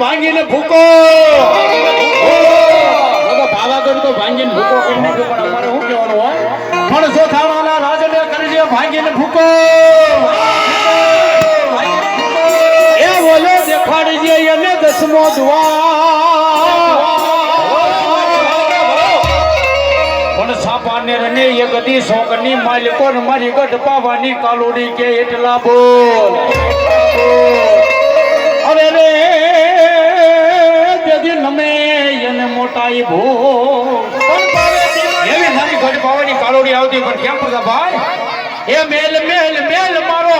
ભાંગીને ભૂકો. પાવાગઢ તો ભાંગીને ભૂકો કરી નાખ્યો પણ અમારે શું કહેવાનું હોય? પણ સોથાણાના રાજને કરજે ભાંગીને ભૂકો. એ બોલો દેખાડજે એને દસમો દ્વાર. પણ સાપાને રને એ ગદી સોકની માલિકો મારી ગઢ પાવાની કાલોડી કે એટલા બોલ. એને મોટાઈ ભો એવી મારી ઘટ પાવાની કાલોડી આવતી પણ કેમ બધા ભાઈ? એ મેલ મેલ મેલ મારો